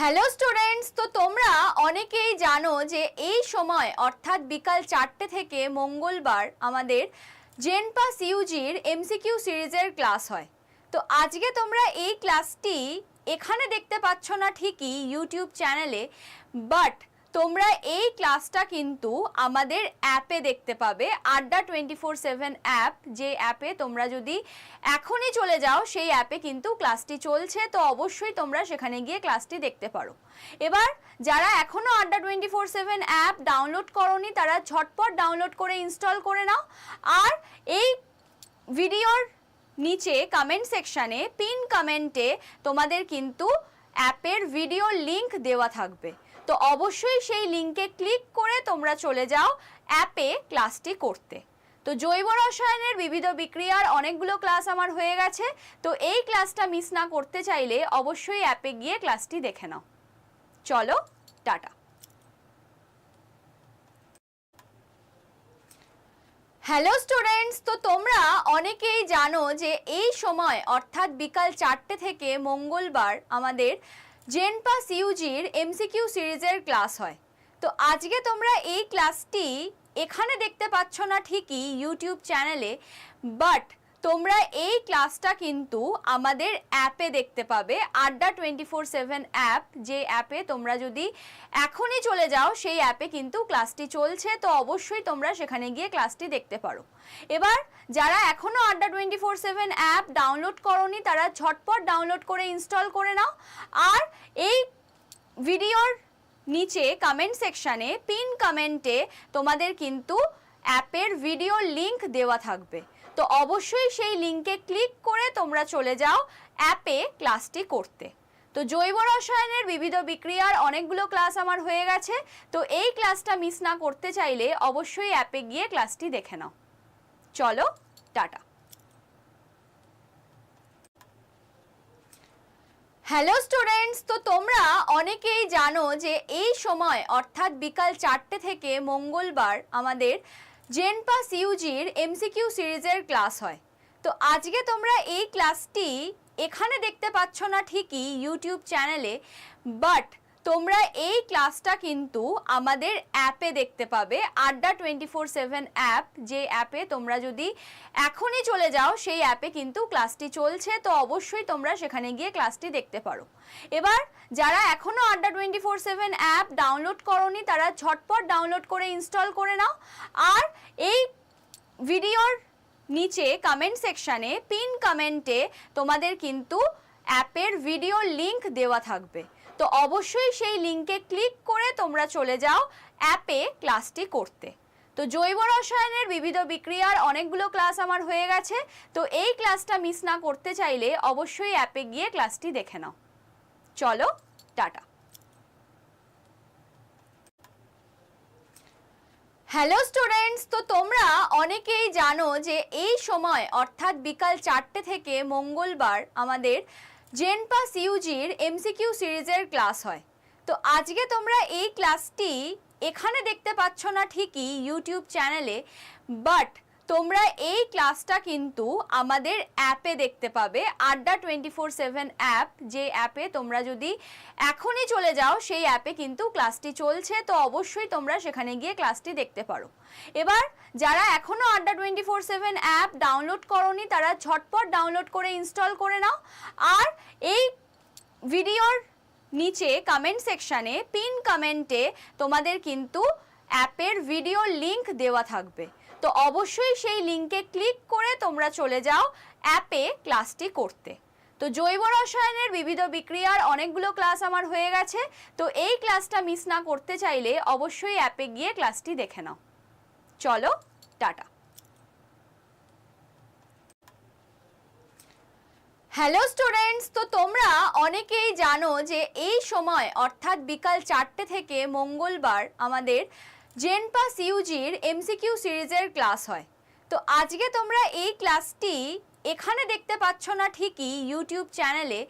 Hello students তো তোমরা অনেকেই জানো যে এই সময়, অর্থাৎ বিকাল চারটে থেকে মঙ্গলবার, আমাদের জেন পাস ইউজির এমসিকিউ সিরিজের ক্লাস হয়। তো আজকে তোমরা এই ক্লাসটি এখানে দেখতে পাচ্ছ না ঠিকই ইউটিউব চ্যানেলে বাট তোমরা এই ক্লাসটা কিন্তু আমাদের অ্যাপে দেখতে পাবে, আড্ডা টোয়েন্টি ফোর সেভেন অ্যাপ। যে অ্যাপে তোমরা যদি এখনই চলে যাও, সেই অ্যাপে কিন্তু ক্লাসটি চলছে, তো অবশ্যই তোমরা সেখানে গিয়ে ক্লাসটি দেখতে পারো। এবার যারা এখনও Adda twenty four seven app download করনি, তারা ঝটপট ডাউনলোড করে ইনস্টল করে নাও। আর এই ভিডিওর নিচে কমেন্ট সেকশানে পিন কমেন্টে তোমাদের কিন্তু অ্যাপের ভিডিও লিংক দেওয়া থাকবে। তো অবশ্যই সেই লিংকে ক্লিক করে তোমরা চলে যাও অ্যাপে ক্লাসটি করতে। তো জৈব রসায়নের বিবিধ বিক্রিয়ার অনেকগুলো ক্লাস আমার হয়ে গেছে, তো এই ক্লাসটা মিস না করতে চাইলে অবশ্যই অ্যাপে গিয়ে ক্লাসটি দেখে নাও। চলো, টাটা। হ্যালো স্টুডেন্টস তো তোমরা অনেকেই জানো যে এই সময়, অর্থাৎ বিকাল চারটে থেকে মঙ্গলবার আমাদের জেন পাস ইউজির এমসিকিউ সিরিজের ক্লাস হয়। তো আজকে তোমরা এই ক্লাসটি এখানে দেখতে পাচ্ছ না ঠিকই ইউটিউব চ্যানেলে বাট তোমরা এই ক্লাসটা কিন্তু আমাদের অ্যাপে দেখতে পাবে, আড্ডা টোয়েন্টি ফোর সেভেন অ্যাপ। যে অ্যাপে তোমরা যদি এখনই চলে যাও, সেই অ্যাপে কিন্তু ক্লাসটি চলছে, তো অবশ্যই তোমরা সেখানে গিয়ে ক্লাসটি দেখতে পারো। এবার যারা এখনও Adda twenty four seven app download করনি, তারা ঝটপট ডাউনলোড করে ইনস্টল করে নাও। আর এই ভিডিওর নিচে কমেন্ট সেকশানে পিন কমেন্টে তোমাদের কিন্তু অ্যাপের ভিডিও লিংক দেওয়া থাকবে। তো অবশ্যই সেই লিংকে ক্লিক করে তোমরা চলে যাও অ্যাপে ক্লাসটি করতে। তো জৈব রসায়নের বিবিধ বিক্রিয়ার অনেকগুলো ক্লাস আমার হয়ে গেছে, তো এই ক্লাসটা মিস না করতে চাইলে অবশ্যই অ্যাপে গিয়ে ক্লাসটি দেখে নাও। চলো, টাটা। হ্যালো স্টুডেন্টস তো তোমরা অনেকেই জানো যে এই সময়, অর্থাৎ বিকাল চারটে থেকে মঙ্গলবার আমাদের জেন পাস ইউজির এমসিকিউ সিরিজের ক্লাস হয়। তো আজকে তোমরা এই ক্লাসটি এখানে দেখতে পাচ্ছ না ঠিকই ইউটিউব চ্যানেলে, বাট তোমরা এই ক্লাসটা কিন্তু আমাদের অ্যাপে দেখতে পাবে, আড্ডা টোয়েন্টি ফোর সেভেন অ্যাপ। যে অ্যাপে তোমরা যদি এখনই চলে যাও, সেই অ্যাপে কিন্তু ক্লাসটি চলছে, তো অবশ্যই তোমরা সেখানে গিয়ে ক্লাসটি দেখতে পারো। এবার, যারা এখনও Adda twenty four seven app download করনি, তারা ঝটপট ডাউনলোড করে ইনস্টল করে নাও। আর এই ভিডিওর নিচে কমেন্ট সেকশানে পিন কমেন্টে তোমাদের কিন্তু অ্যাপের ভিডিও লিংক দেওয়া থাকবে। তো অবশ্যই সেই লিংকে ক্লিক করে তোমরা চলে যাও অ্যাপে ক্লাসটি করতে। তো জৈব রসায়নের বিবিধ বিক্রিয়ার অনেকগুলো ক্লাস আমার হয়ে গেছে, তো এই ক্লাসটা মিস না করতে চাইলে অবশ্যই অ্যাপে গিয়ে ক্লাসটি দেখে নাও। চলো, টাটা। হ্যালো স্টুডেন্টস, তো তোমরা অনেকেই জানো যে এই সময়, অর্থাৎ বিকাল চারটে থেকে মঙ্গলবার আমাদের জেন পাস ইউজির এমসিকিউ সিরিজের ক্লাস হয়। তো আজকে তোমরা এই ক্লাসটি এখানে দেখতে পাচ্ছ না ঠিকই ইউটিউব চ্যানেলে, বাট তোমরা এই ক্লাসটা কিন্তু আমাদের অ্যাপে দেখতে পাবে, আড্ডা টোয়েন্টি ফোর সেভেন অ্যাপ। যে অ্যাপে তোমরা যদি এখনই চলে যাও, সেই অ্যাপে কিন্তু ক্লাসটি চলছে, তো অবশ্যই তোমরা সেখানে গিয়ে ক্লাসটি দেখতে পারো। এবার যারা এখনও Adda twenty four seven app download করনি, তারা ঝটপট ডাউনলোড করে ইনস্টল করে নাও। আর এই ভিডিওর নিচে কমেন্ট সেকশানে পিন কমেন্টে তোমাদের কিন্তু অ্যাপের ভিডিও লিংক দেওয়া থাকবে। তো অবশ্যই সেই লিংকে ক্লিক করে তোমরা চলে যাও অ্যাপে ক্লাসটি করতে। তো জৈব রসায়নের বিবিধ বিক্রিয়ার অনেকগুলো ক্লাস আমার হয়ে গেছে, তো এই ক্লাসটা মিস না করতে চাইলে অবশ্যই অ্যাপে গিয়ে ক্লাসটি দেখে নাও। চলো, টাটা। হ্যালো স্টুডেন্টস তো তোমরা অনেকেই জানো যে এই সময়, অর্থাৎ বিকাল চারটে থেকে মঙ্গলবার আমাদের জেন পাস ইউজির এমসিকিউ সিরিজের ক্লাস হয়। তো আজকে তোমরা এই ক্লাসটি এখানে দেখতে পাচ্ছ না ঠিকই ইউটিউব চ্যানেলে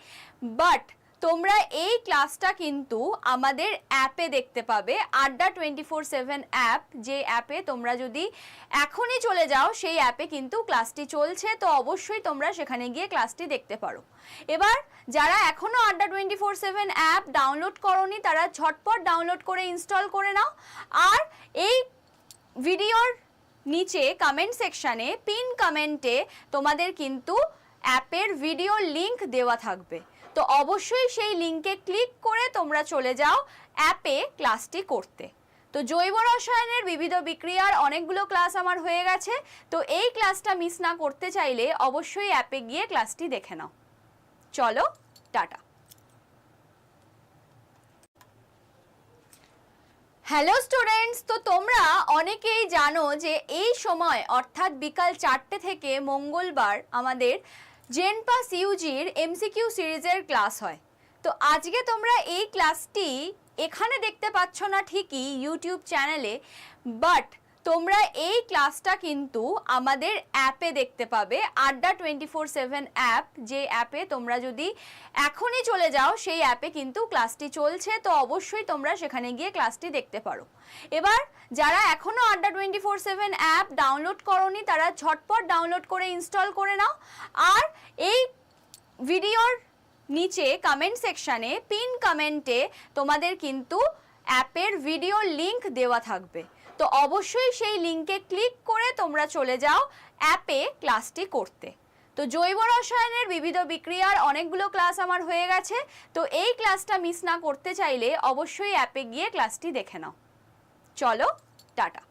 বাট তোমরা এই ক্লাসটা কিন্তু আমাদের অ্যাপে দেখতে পাবে, আড্ডা টোয়েন্টি ফোর সেভেন অ্যাপ। যে অ্যাপে তোমরা যদি এখনই চলে যাও, সেই অ্যাপে কিন্তু ক্লাসটি চলছে, তো অবশ্যই তোমরা সেখানে গিয়ে ক্লাসটি দেখতে পারো। এবার যারা এখনও Adda twenty four seven app download করনি, তারা ঝটপট ডাউনলোড করে ইনস্টল করে নাও। আর এই ভিডিওর নিচে কমেন্ট সেকশানে পিন কমেন্টে তোমাদের কিন্তু অ্যাপের ভিডিও লিংক দেওয়া থাকবে। তো অবশ্যই সেই লিংকে ক্লিক করে তোমরা চলে যাও অ্যাপে ক্লাসটি করতে। তো জৈব রসায়নের বিবিধ বিক্রিয়ার অনেকগুলো ক্লাস আমার হয়ে গেছে, তো এই ক্লাসটা মিস না করতে চাইলে অবশ্যই অ্যাপে গিয়ে ক্লাসটি দেখে নাও। চলো, টাটা। হ্যালো স্টুডেন্টস তো তোমরা অনেকেই জানো যে এই সময়, অর্থাৎ বিকাল চারটে থেকে মঙ্গলবার আমাদের জেনপাস ইউজির এমসিকিউ সিরিজের ক্লাস হয়। তো আজকে তোমরা এই ক্লাসটি এখানে দেখতে পাচ্ছ না ঠিকই ইউটিউব চ্যানেলে বাট তোমরা এই ক্লাসটা কিন্তু আমাদের অ্যাপে দেখতে পাবে, আড্ডা টোয়েন্টি ফোর সেভেন অ্যাপ। যে অ্যাপে তোমরা যদি এখনই চলে যাও, সেই অ্যাপে কিন্তু ক্লাসটি চলছে, তো অবশ্যই তোমরা সেখানে গিয়ে ক্লাসটি দেখতে পারো। এবার, যারা এখনও Adda twenty four seven app download করনি, তারা ঝটপট ডাউনলোড করে ইনস্টল করে নাও। আর এই ভিডিওর নিচে কমেন্ট সেকশানে পিন কমেন্টে তোমাদের কিন্তু অ্যাপের ভিডিও লিংক দেওয়া থাকবে। তো অবশ্যই সেই লিংকে ক্লিক করে তোমরা চলে যাও অ্যাপে ক্লাসটি করতে। তো জৈব রসায়নের বিবিধ বিক্রিয়ার অনেকগুলো ক্লাস আমার হয়ে গেছে, তো এই ক্লাসটা মিস না করতে চাইলে অবশ্যই অ্যাপে গিয়ে ক্লাসটি দেখে নাও। চলো, টাটা।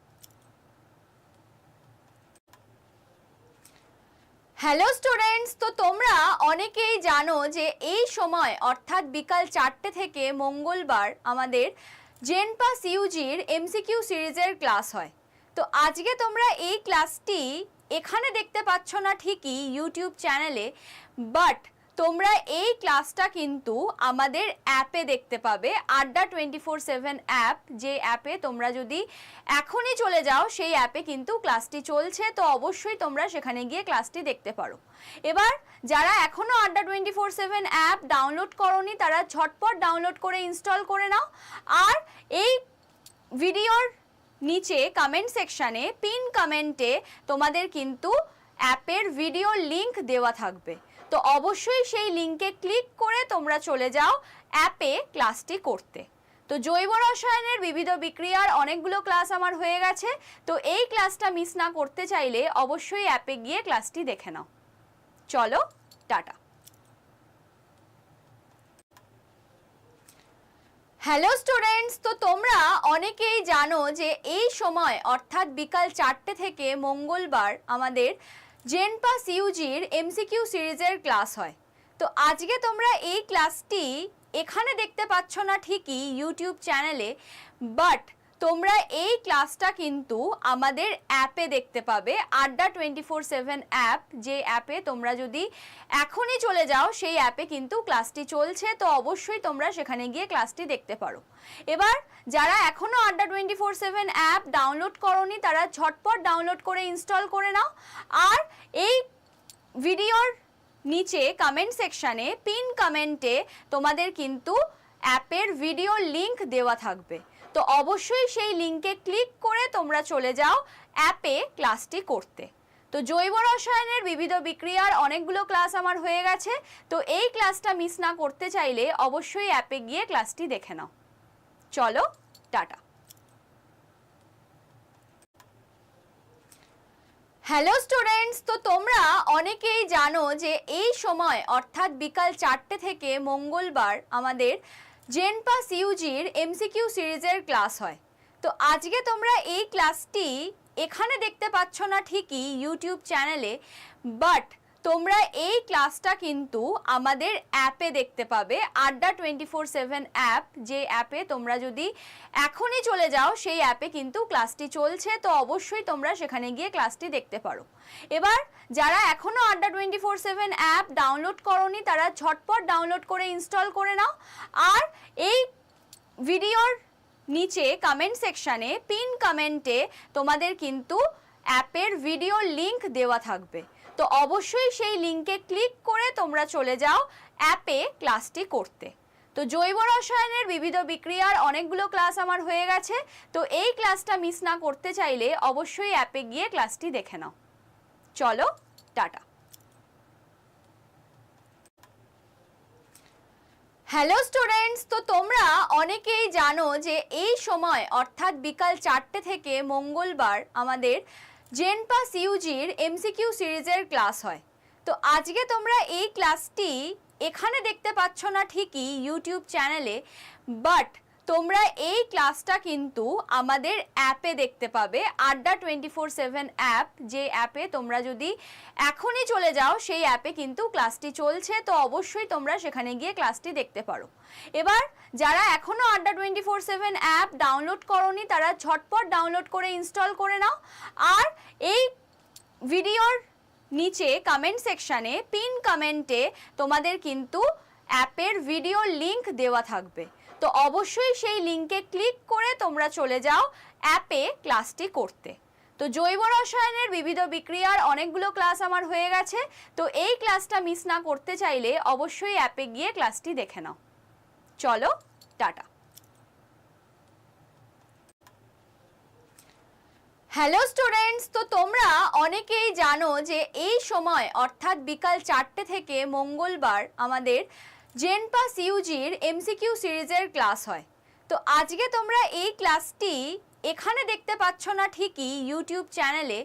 হ্যালো স্টুডেন্টস তো তোমরা অনেকেই জানো যে এই সময়, অর্থাৎ বিকাল চারটে থেকে মঙ্গলবার আমাদের জেনপাস ইউজির এমসিকিউ সিরিজের ক্লাস হয়। তো আজকে তোমরা এই ক্লাসটি এখানে দেখতে পাচ্ছ না ঠিকই ইউটিউব চ্যানেলে, বাট তোমরা এই ক্লাসটা কিন্তু আমাদের অ্যাপে দেখতে পাবে, আড্ডা টোয়েন্টি ফোর সেভেন অ্যাপ। যে অ্যাপে তোমরা যদি এখনই চলে যাও, সেই অ্যাপে কিন্তু ক্লাসটি চলছে, তো অবশ্যই তোমরা সেখানে গিয়ে ক্লাসটি দেখতে পারো। এবার যারা এখনও Adda twenty four seven app download করনি, তারা ঝটপট ডাউনলোড করে ইনস্টল করে নাও। আর এই ভিডিওর নিচে কমেন্ট সেকশানে পিন কমেন্টে তোমাদের কিন্তু অ্যাপের ভিডিও লিংক দেওয়া থাকবে। তো অবশ্যই সেই লিংকে ক্লিক করে তোমরা চলে যাও অ্যাপে ক্লাসটি করতে। তো জৈব রসায়নের বিবিধ বিক্রিয়ার অনেকগুলো ক্লাস আমার হয়ে গেছে, তো এই ক্লাসটা মিস না করতে চাইলে অবশ্যই অ্যাপে গিয়ে ক্লাসটি দেখে নাও। চলো, টাটা। হ্যালো স্টুডেন্টস তো তোমরা অনেকেই জানো যে এই সময়, অর্থাৎ বিকাল চারটে থেকে মঙ্গলবার আমাদের জেনপাস ইউজির এমসিকিউ সিরিজের ক্লাস হয়। তো আজকে তোমরা এই ক্লাসটি এখানে দেখতে পাচ্ছ না ঠিকই ইউটিউব চ্যানেলে বাট তোমরা এই ক্লাসটা কিন্তু আমাদের অ্যাপে দেখতে পাবে, আড্ডা টোয়েন্টি ফোর সেভেন অ্যাপ। যে অ্যাপে তোমরা যদি এখনই চলে যাও, সেই অ্যাপে কিন্তু ক্লাসটি চলছে। তো অবশ্যই তোমরা সেখানে গিয়ে ক্লাসটি দেখতে পারো। এবার যারা এখনও Adda twenty four seven app download করনি, তারা ঝটপট ডাউনলোড করে ইনস্টল করে নাও। আর এই ভিডিওর নিচে কমেন্ট সেকশানে পিন কমেন্টে তোমাদের কিন্তু অ্যাপের ভিডিও লিংক দেওয়া থাকবে। তো অবশ্যই সেই লিংকে ক্লিক করে তোমরা চলে যাও অ্যাপে ক্লাসটি করতে। তো জৈব রসায়নের বিবিধ বিক্রিয়ার অনেকগুলো ক্লাস আমার হয়ে গেছে, তো এই ক্লাসটা মিস না করতে চাইলে অবশ্যই অ্যাপে গিয়ে ক্লাসটি দেখে নাও। চলো, টাটা। হ্যালো স্টুডেন্টস তো তোমরা অনেকেই জানো যে এই সময়, অর্থাৎ বিকাল চারটে থেকে মঙ্গলবার আমাদের জেনপাস ইউজির এমসিকিউ সিরিজের ক্লাস হয়। তো আজকে তোমরা এই ক্লাসটি এখানে দেখতে পাচ্ছ না ঠিকই ইউটিউব চ্যানেলে বাট তোমরা এই ক্লাসটা কিন্তু আমাদের অ্যাপে দেখতে পাবে, আড্ডা টোয়েন্টি ফোর সেভেন অ্যাপ। যে অ্যাপে তোমরা যদি এখনই চলে যাও, সেই অ্যাপে কিন্তু ক্লাসটি চলছে, তো অবশ্যই তোমরা সেখানে গিয়ে ক্লাসটি দেখতে পারো। এবার, যারা এখনও Adda twenty four seven app download করনি, তারা ঝটপট ডাউনলোড করে ইনস্টল করে নাও। আর এই ভিডিওর নিচে কমেন্ট সেকশানে পিন কমেন্টে তোমাদের কিন্তু অ্যাপের ভিডিও লিংক দেওয়া থাকবে। তো অবশ্যই সেই লিঙ্কে ক্লিক করে তোমরা চলে যাও অ্যাপে ক্লাসটি করতে। তো জৈব রসায়নের বিবিধ বিক্রিয়ার অনেকগুলো ক্লাস আমার হয়ে গেছে, তো এই ক্লাসটা মিস না করতে চাইলে অবশ্যই অ্যাপে গিয়ে ক্লাসটি দেখে নাও। চলো, টাটা। হ্যালো স্টুডেন্টস তো তোমরা অনেকেই জানো যে এই সময়, অর্থাৎ বিকাল চারটে থেকে মঙ্গলবার আমাদের জেনপাস ইউজির এমসিকিউ সিরিজের ক্লাস হয়। তো আজকে তোমরা এই ক্লাসটি এখানে দেখতে পাচ্ছ না ঠিকই ইউটিউব চ্যানেলে বাট তোমরা এই ক্লাসটা কিন্তু আমাদের অ্যাপে দেখতে পাবে, আড্ডা টোয়েন্টি ফোর সেভেন অ্যাপ। যে অ্যাপে তোমরা যদি এখনই চলে যাও, সেই অ্যাপে কিন্তু ক্লাসটি চলছে। তো অবশ্যই তোমরা সেখানে গিয়ে ক্লাসটি দেখতে পারো। এবার যারা এখনও Adda twenty four seven app download করনি, তারা ঝটপট ডাউনলোড করে ইনস্টল করে নাও। আর এই ভিডিওর নিচে কমেন্ট সেকশানে পিন কমেন্টে তোমাদের কিন্তু অ্যাপের ভিডিও লিংক দেওয়া থাকবে। তো অবশ্যই সেই লিংকে ক্লিক করে তোমরা চলে যাও অ্যাপে ক্লাসটি করতে। তো জৈব রসায়নের বিবিধ বিক্রিয়ার অনেকগুলো ক্লাস আমার হয়ে গেছে, তো এই ক্লাসটা মিস না করতে চাইলে অবশ্যই অ্যাপে গিয়ে ক্লাসটি দেখে নাও। চলো, টাটা। হ্যালো স্টুডেন্টস তো তোমরা অনেকেই জানো যে এই সময়, অর্থাৎ বিকাল চারটে থেকে মঙ্গলবার আমাদের জেনপাস ইউজির এমসিকিউ সিরিজের ক্লাস হয়। তো আজকে তোমরা এই ক্লাসটি এখানে দেখতে পাচ্ছ না ঠিকই ইউটিউব চ্যানেলে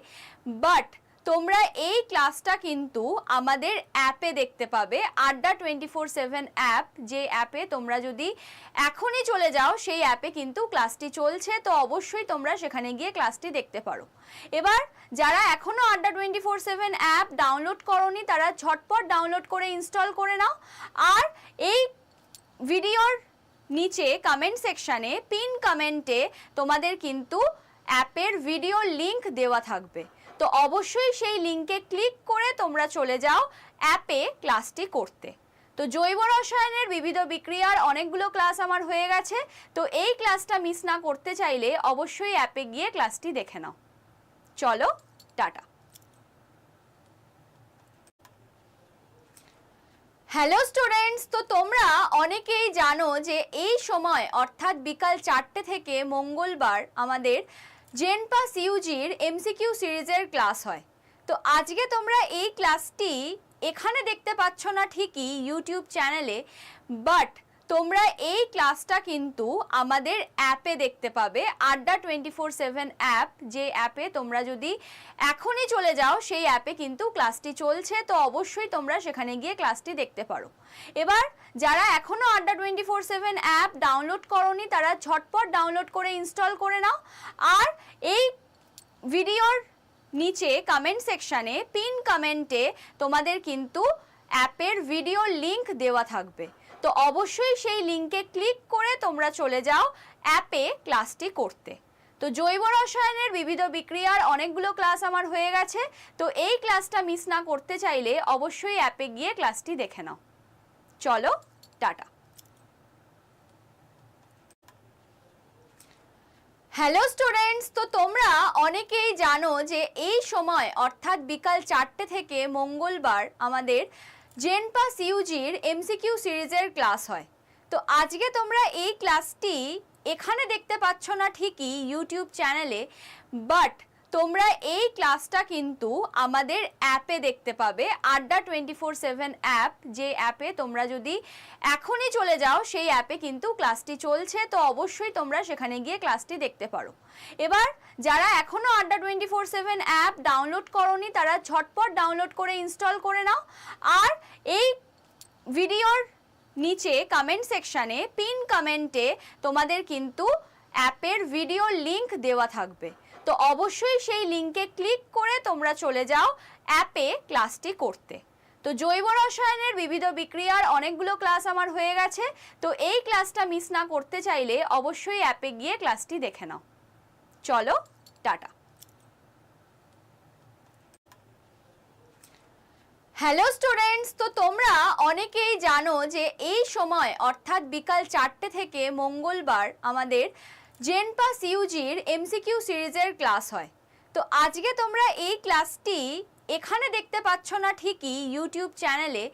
বাট তোমরা এই ক্লাসটা কিন্তু আমাদের অ্যাপে দেখতে পাবে, আড্ডা টোয়েন্টি ফোর সেভেন অ্যাপ। যে অ্যাপে তোমরা যদি এখনই চলে যাও, সেই অ্যাপে কিন্তু ক্লাসটি চলছে, তো অবশ্যই তোমরা সেখানে গিয়ে ক্লাসটি দেখতে পারো। এবার যারা এখনও Adda twenty four seven app download করনি, তারা ঝটপট ডাউনলোড করে ইনস্টল করে নাও। আর এই ভিডিওর নিচে কমেন্ট সেকশানে পিন কমেন্টে তোমাদের কিন্তু অ্যাপের ভিডিও লিংক দেওয়া থাকবে। তো অবশ্যই সেই লিংকে ক্লিক করে তোমরা চলে যাও অ্যাপে ক্লাসটি করতে। তো জৈব রসায়নের বিবিধ বিক্রিয়ার অনেকগুলো ক্লাস আমার হয়ে গেছে, তো এই ক্লাসটা মিস না করতে চাইলে অবশ্যই অ্যাপে গিয়ে ক্লাসটি দেখে নাও। চলো, টাটা। হ্যালো স্টুডেন্টস তো তোমরা অনেকেই জানো যে এই সময়, অর্থাৎ বিকাল চারটে থেকে মঙ্গলবার আমাদের জেনপাস ইউজির এমসিকিউ সিরিজের ক্লাস হয়। তো আজকে তোমরা এই ক্লাসটি এখানে দেখতে পাচ্ছ না ঠিকই ইউটিউব চ্যানেলে বাট তোমরা এই ক্লাসটা কিন্তু আমাদের অ্যাপে দেখতে পাবে, আড্ডা টোয়েন্টি ফোর সেভেন অ্যাপ। যে অ্যাপে তোমরা যদি এখনই চলে যাও, সেই অ্যাপে কিন্তু ক্লাসটি চলছে, তো অবশ্যই তোমরা সেখানে গিয়ে ক্লাসটি দেখতে পারো। এবার, যারা এখনও Adda twenty four seven app download করনি, তারা ঝটপট ডাউনলোড করে ইনস্টল করে নাও। আর এই ভিডিওর নিচে কমেন্ট সেকশানে পিন কমেন্টে তোমাদের কিন্তু অ্যাপের ভিডিও লিংক দেওয়া থাকবে। তো অবশ্যই সেই লিংকে ক্লিক করে তোমরা চলে যাও অ্যাপে ক্লাসটি করতে। তো জৈব রসায়নের বিবিধ বিক্রিয়ার অনেকগুলো ক্লাস আমার হয়ে গেছে, তো এই ক্লাসটা মিস না করতে চাইলে অবশ্যই অ্যাপে গিয়ে ক্লাসটি দেখে নাও। চলো, টাটা। হ্যালো স্টুডেন্টস তো তোমরা অনেকেই জানো যে এই সময়, অর্থাৎ বিকাল চারটে থেকে মঙ্গলবার আমাদের জেনপাস ইউজির এমসিকিউ সিরিজের ক্লাস হয়। তো আজকে তোমরা এই ক্লাসটি এখানে দেখতে পাচ্ছ না ঠিকই ইউটিউব চ্যানেলে বাট তোমরা এই ক্লাসটা কিন্তু আমাদের অ্যাপে দেখতে পাবে, আড্ডা টোয়েন্টি ফোর সেভেন অ্যাপ। যে অ্যাপে তোমরা যদি এখনই চলে যাও, সেই অ্যাপে কিন্তু ক্লাসটি চলছে, তো অবশ্যই তোমরা সেখানে গিয়ে ক্লাসটি দেখতে পারো। এবার যারা এখনও Adda twenty four seven app download করনি, তারা ঝটপট ডাউনলোড করে ইনস্টল করে নাও। আর এই ভিডিওর নিচে কমেন্ট সেকশানে পিন কমেন্টে তোমাদের কিন্তু অ্যাপের ভিডিও লিংক দেওয়া থাকবে। তো অবশ্যই সেই লিংকে ক্লিক করে তোমরা চলে যাও অ্যাপে ক্লাসটি করতে। তো জৈব রসায়নের বিবিধ বিক্রিয়ার অনেকগুলো ক্লাস আমার হয়ে গেছে, তো এই ক্লাসটা মিস না করতে চাইলে অবশ্যই অ্যাপে গিয়ে ক্লাসটি দেখে নাও। চলো, টাটা। হ্যালো স্টুডেন্টস তো তোমরা অনেকেই জানো যে এই সময়, অর্থাৎ বিকাল চারটে থেকে মঙ্গলবার আমাদের জেনপাস ইউজির এমসিকিউ সিরিজের ক্লাস হয়। তো আজকে তোমরা এই ক্লাসটি এখানে দেখতে পাচ্ছ না ঠিকই ইউটিউব চ্যানেলে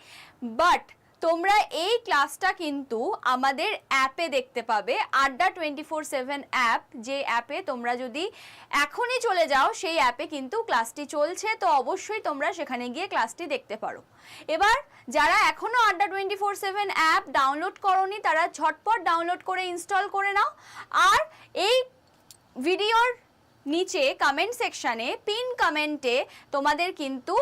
বাট তোমরা এই ক্লাসটা কিন্তু আমাদের অ্যাপে দেখতে পাবে, আড্ডা টোয়েন্টি ফোর সেভেন অ্যাপ। যে অ্যাপে তোমরা যদি এখনই চলে যাও, সেই অ্যাপে কিন্তু ক্লাসটি চলছে, তো অবশ্যই তোমরা সেখানে গিয়ে ক্লাসটি দেখতে পারো। এবার যারা এখনও Adda twenty four seven app download করনি, তারা ঝটপট ডাউনলোড করে ইনস্টল করে নাও। আর এই ভিডিওর নিচে কমেন্ট সেকশানে পিন কমেন্টে তোমাদের কিন্তু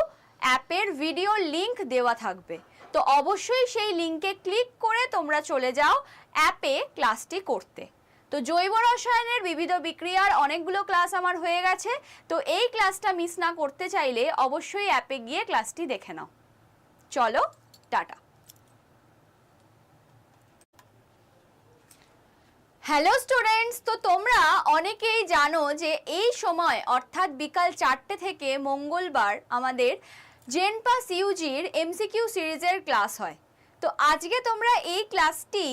অ্যাপের ভিডিও লিংক দেওয়া থাকবে। তো অবশ্যই সেই লিংকে ক্লিক করে তোমরা চলে যাও অ্যাপে ক্লাসটি করতে। তো জৈব রসায়নের বিবিধ বিক্রিয়ার অনেকগুলো ক্লাস আমার হয়ে গেছে, তো এই ক্লাসটা মিস না করতে চাইলে অবশ্যই অ্যাপে গিয়ে ক্লাসটি দেখে নাও। চলো, টাটা। হ্যালো স্টুডেন্টস তো তোমরা অনেকেই জানো যে এই সময়, অর্থাৎ বিকাল চারটে থেকে মঙ্গলবার আমাদের জেনপাস ইউজির এমসিকিউ সিরিজের ক্লাস হয়। তো আজকে তোমরা এই ক্লাসটি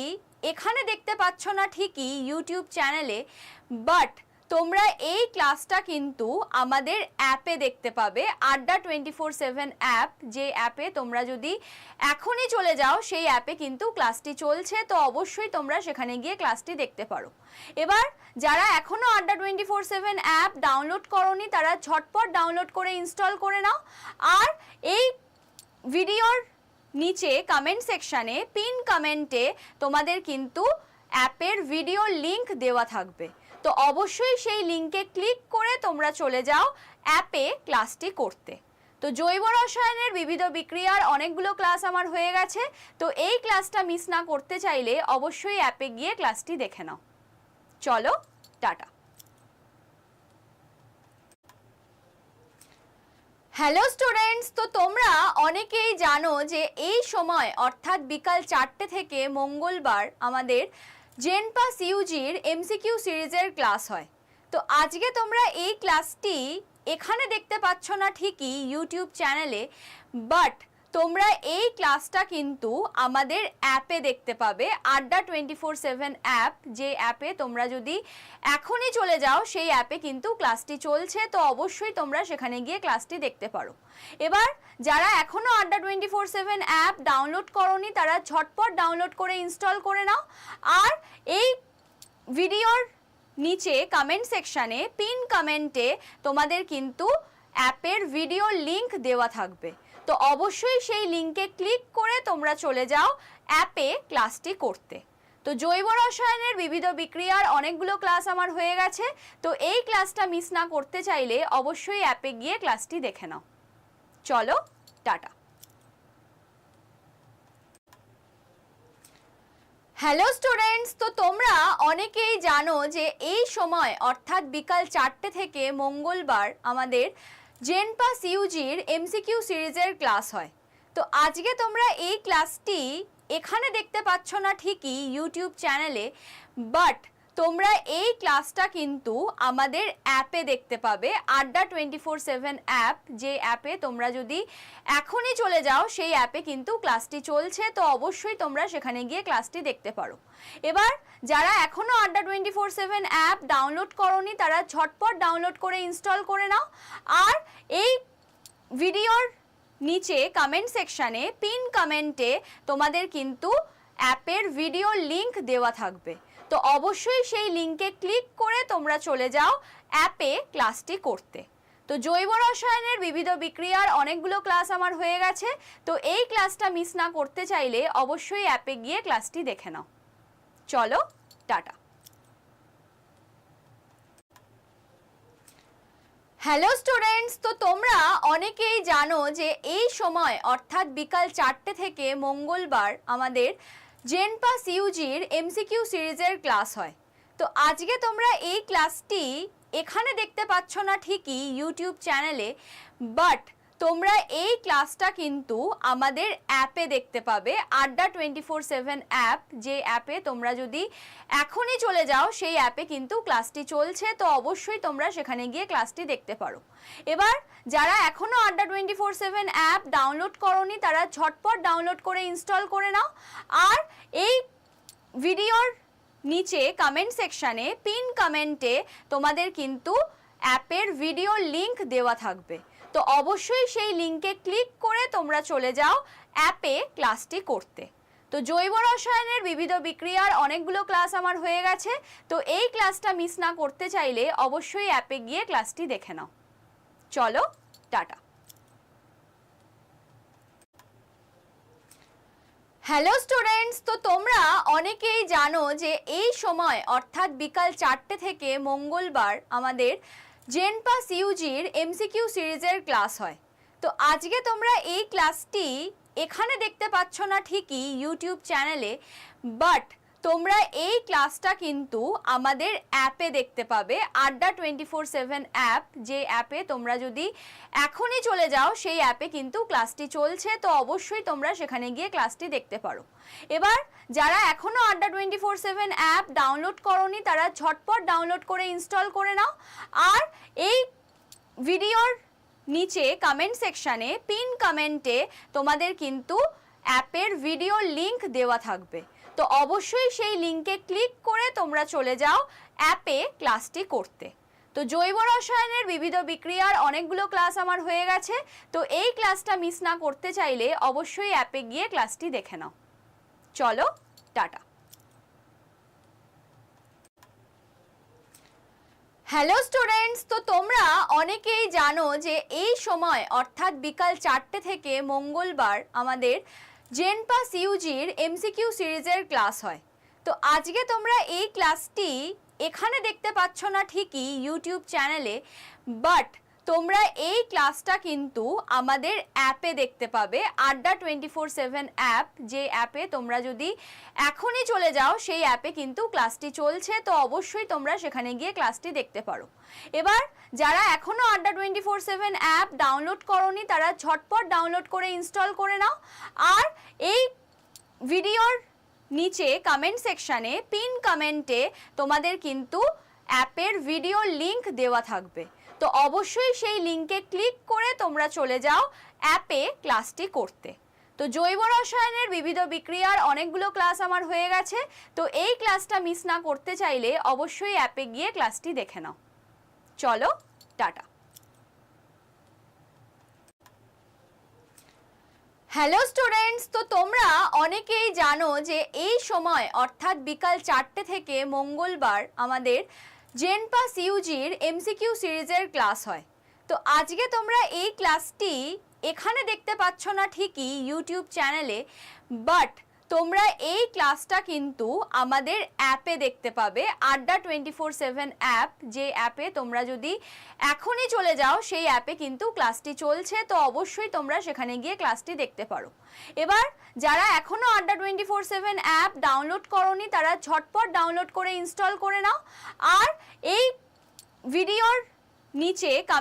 এখানে দেখতে পাচ্ছ না ঠিকই ইউটিউব চ্যানেলে, বাট তোমরা এই ক্লাসটা কিন্তু আমাদের অ্যাপে দেখতে পাবে, আড্ডা টোয়েন্টি ফোর সেভেন অ্যাপ। যে অ্যাপে তোমরা যদি এখনই চলে যাও, সেই অ্যাপে কিন্তু ক্লাসটি চলছে, তো অবশ্যই তোমরা সেখানে গিয়ে ক্লাসটি দেখতে পারো। এবার, যারা এখনও Adda twenty four seven app download করনি, তারা ঝটপট ডাউনলোড করে ইনস্টল করে নাও। আর এই ভিডিওর নিচে কমেন্ট সেকশানে পিন কমেন্টে তোমাদের কিন্তু অ্যাপের ভিডিও লিংক দেওয়া থাকবে। তো অবশ্যই সেই লিংকে ক্লিক করে তোমরা চলে যাও অ্যাপে ক্লাসটি করতে। তো জৈব রসায়নের বিবিধ বিক্রিয়ার অনেকগুলো ক্লাস আমার হয়ে গেছে, তো এই ক্লাসটা মিস না করতে চাইলে অবশ্যই অ্যাপে গিয়ে ক্লাসটি দেখে নাও। চলো, টাটা। হ্যালো স্টুডেন্টস, তো তোমরা অনেকেই জানো যে এই সময়, অর্থাৎ বিকাল চারটে থেকে মঙ্গলবার আমাদের জেনপাস ইউজির এমসিকিউ সিরিজের ক্লাস হয়। তো আজকে তোমরা এই ক্লাসটি এখানে দেখতে পাচ্ছ না ঠিকই ইউটিউব চ্যানেলে বাট তোমরা এই ক্লাসটা কিন্তু আমাদের অ্যাপে দেখতে পাবে, আড্ডা টোয়েন্টি ফোর সেভেন অ্যাপ। যে অ্যাপে তোমরা যদি এখনই চলে যাও, সেই অ্যাপে কিন্তু ক্লাসটি চলছে। তো অবশ্যই তোমরা সেখানে গিয়ে ক্লাসটি দেখতে পারো। এবার যারা এখনও Adda twenty four seven app download করনি, তারা ঝটপট ডাউনলোড করে ইনস্টল করে নাও। আর এই ভিডিওর নিচে কমেন্ট সেকশানে পিন কমেন্টে তোমাদের কিন্তু অ্যাপের ভিডিও লিংক দেওয়া থাকবে। তো অবশ্যই সেই লিংকে ক্লিক করে তোমরা চলে যাও অ্যাপে ক্লাসটি করতে। তো জৈব রসায়নের বিবিধ বিক্রিয়ার অনেকগুলো ক্লাস আমার হয়ে গেছে, তো এই ক্লাসটা মিস না করতে চাইলে অবশ্যই অ্যাপে গিয়ে ক্লাসটি দেখে নাও। চলো, টাটা। হ্যালো স্টুডেন্টস তো তোমরা অনেকেই জানো যে এই সময়, অর্থাৎ বিকাল চারটে থেকে মঙ্গলবার আমাদের জেনপাস ইউজির এমসিকিউ সিরিজের ক্লাস হয়। তো আজকে তোমরা এই ক্লাসটি এখানে দেখতে পাচ্ছ না ঠিকই ইউটিউব চ্যানেলে বাট তোমরা এই ক্লাসটা কিন্তু আমাদের অ্যাপে দেখতে পাবে, আড্ডা টোয়েন্টি ফোর সেভেন অ্যাপ। যে অ্যাপে তোমরা যদি এখনই চলে যাও, সেই অ্যাপে কিন্তু ক্লাসটি চলছে, তো অবশ্যই তোমরা সেখানে গিয়ে ক্লাসটি দেখতে পারো। এবার যারা এখনও Adda twenty four seven app download করনি, তারা ঝটপট ডাউনলোড করে ইনস্টল করে নাও। আর এই ভিডিওর নিচে কমেন্ট সেকশানে পিন কমেন্টে তোমাদের কিন্তু অ্যাপের ভিডিও লিংক দেওয়া থাকবে। তো অবশ্যই সেই লিংকে ক্লিক করে তোমরা চলে যাও অ্যাপে ক্লাসটি করতে। তো জৈব রসায়নের বিবিধ বিক্রিয়ার অনেকগুলো ক্লাস আমার হয়ে গেছে, তো এই ক্লাসটা মিস না করতে চাইলে অবশ্যই অ্যাপে গিয়ে ক্লাসটি দেখে নাও। চলো, টাটা। হ্যালো স্টুডেন্টস তো তোমরা অনেকেই জানো যে এই সময়, অর্থাৎ বিকাল চারটে থেকে মঙ্গলবার আমাদের জেনপাস ইউজির এমসিকিউ সিরিজের ক্লাস হয়। তো আজকে তোমরা এই ক্লাসটি এখানে দেখতে পাচ্ছ না ঠিকই ইউটিউব চ্যানেলে বাট তোমরা এই ক্লাসটা কিন্তু আমাদের অ্যাপে দেখতে পাবে, আড্ডা টোয়েন্টি ফোর সেভেন অ্যাপ। যে অ্যাপে তোমরা যদি এখনই চলে যাও, সেই অ্যাপে কিন্তু ক্লাসটি চলছে, তো অবশ্যই তোমরা সেখানে গিয়ে ক্লাসটি দেখতে পারো। এবার, যারা এখনও Adda twenty four seven app download করনি, তারা ঝটপট ডাউনলোড করে ইনস্টল করে নাও। আর এই ভিডিওর নিচে কমেন্ট সেকশানে পিন কমেন্টে তোমাদের কিন্তু অ্যাপের ভিডিও লিংক দেওয়া থাকবে। তো অবশ্যই সেই লিঙ্কে ক্লিক করে তোমরা চলে যাও অ্যাপে ক্লাসটি করতে। তো জৈব রসায়নের বিবিধ বিক্রিয়ার অনেকগুলো ক্লাস আমার হয়ে গেছে, তো এই ক্লাসটা মিস না করতে চাইলে অবশ্যই অ্যাপে গিয়ে ক্লাসটি দেখে নাও। চলো, টাটা। হ্যালো স্টুডেন্টস তো তোমরা অনেকেই জানো যে এই সময়, অর্থাৎ বিকাল চারটে থেকে মঙ্গলবার আমাদের জেনপাস ইউজির এমসিকিউ সিরিজের ক্লাস হয়। তো আজকে তোমরা এই ক্লাসটি এখানে দেখতে পাচ্ছ না ঠিকই ইউটিউব চ্যানেলে বাট তোমরা এই ক্লাসটা কিন্তু আমাদের অ্যাপে দেখতে পাবে, আড্ডা টোয়েন্টি ফোর সেভেন অ্যাপ। যে অ্যাপে তোমরা যদি এখনই চলে যাও, সেই অ্যাপে কিন্তু ক্লাসটি চলছে। তো অবশ্যই তোমরা সেখানে গিয়ে ক্লাসটি দেখতে পারো। এবার যারা এখনও Adda twenty four seven app download করনি, তারা ঝটপট ডাউনলোড করে ইনস্টল করে নাও। আর এই ভিডিওর নিচে কমেন্ট সেকশানে পিন কমেন্টে তোমাদের কিন্তু অ্যাপের ভিডিও লিংক দেওয়া থাকবে। তো অবশ্যই সেই লিংকে ক্লিক করে তোমরা চলে যাও অ্যাপে ক্লাসটি করতে। তো জৈব রসায়নের বিবিধ বিক্রিয়ার অনেকগুলো ক্লাস আমার হয়ে গেছে। তো এই ক্লাসটা মিস না করতে চাইলে অবশ্যই অ্যাপে গিয়ে ক্লাসটি দেখে নাও। চলো, টাটা। হ্যালো স্টুডেন্টস, তো তোমরা অনেকেই জানো যে এই সময়, অর্থাৎ বিকাল চারটে থেকে মঙ্গলবার, আমাদের জেনপাস ইউজির এমসিকিউ সিরিজের ক্লাস হয়। তো আজকে তোমরা এই ক্লাসটি এখানে দেখতে পাচ্ছ না ঠিকই ইউটিউব চ্যানেলে বাট তোমরা এই ক্লাসটা কিন্তু আমাদের অ্যাপে দেখতে পাবে, আড্ডা টোয়েন্টি ফোর সেভেন অ্যাপ। যে অ্যাপে তোমরা যদি এখনই চলে যাও, সেই অ্যাপে কিন্তু ক্লাসটি চলছে, তো অবশ্যই তোমরা সেখানে গিয়ে ক্লাসটি দেখতে পারো। এবার যারা এখনও Adda twenty four seven app download করনি, তারা ঝটপট ডাউনলোড করে ইনস্টল করে নাও। আর এই ভিডিওর নিচে কমেন্ট সেকশানে পিন কমেন্টে তোমাদের কিন্তু অ্যাপের ভিডিও লিংক দেওয়া থাকবে। তো অবশ্যই সেই লিংকে ক্লিক করে তোমরা চলে যাও অ্যাপে ক্লাসটি করতে। তো জৈব রসায়নের বিবিধ বিক্রিয়ার অনেকগুলো ক্লাস আমার হয়ে গেছে, তো এই ক্লাসটা মিস না করতে চাইলে অবশ্যই অ্যাপে গিয়ে ক্লাসটি দেখে নাও। চলো, টাটা। হ্যালো স্টুডেন্টস তো তোমরা অনেকেই জানো যে এই সময়, অর্থাৎ বিকাল চারটে থেকে মঙ্গলবার আমাদের জেনপাস ইউজির এমসিকিউ সিরিজের ক্লাস হয়। তো আজকে তোমরা এই ক্লাসটি এখানে দেখতে পাচ্ছ না ঠিকই ইউটিউব চ্যানেলে বাট তোমরা এই ক্লাসটা কিন্তু আমাদের অ্যাপে দেখতে পাবে, আড্ডা টোয়েন্টি ফোর সেভেন অ্যাপ। যে অ্যাপে তোমরা যদি এখনই চলে যাও, সেই অ্যাপে কিন্তু ক্লাসটি চলছে, তো অবশ্যই তোমরা সেখানে গিয়ে ক্লাসটি দেখতে পারো। এবার, যারা এখনও Adda twenty four seven app download করনি, তারা ঝটপট ডাউনলোড করে ইনস্টল করে নাও। আর এই ভিডিওর নিচে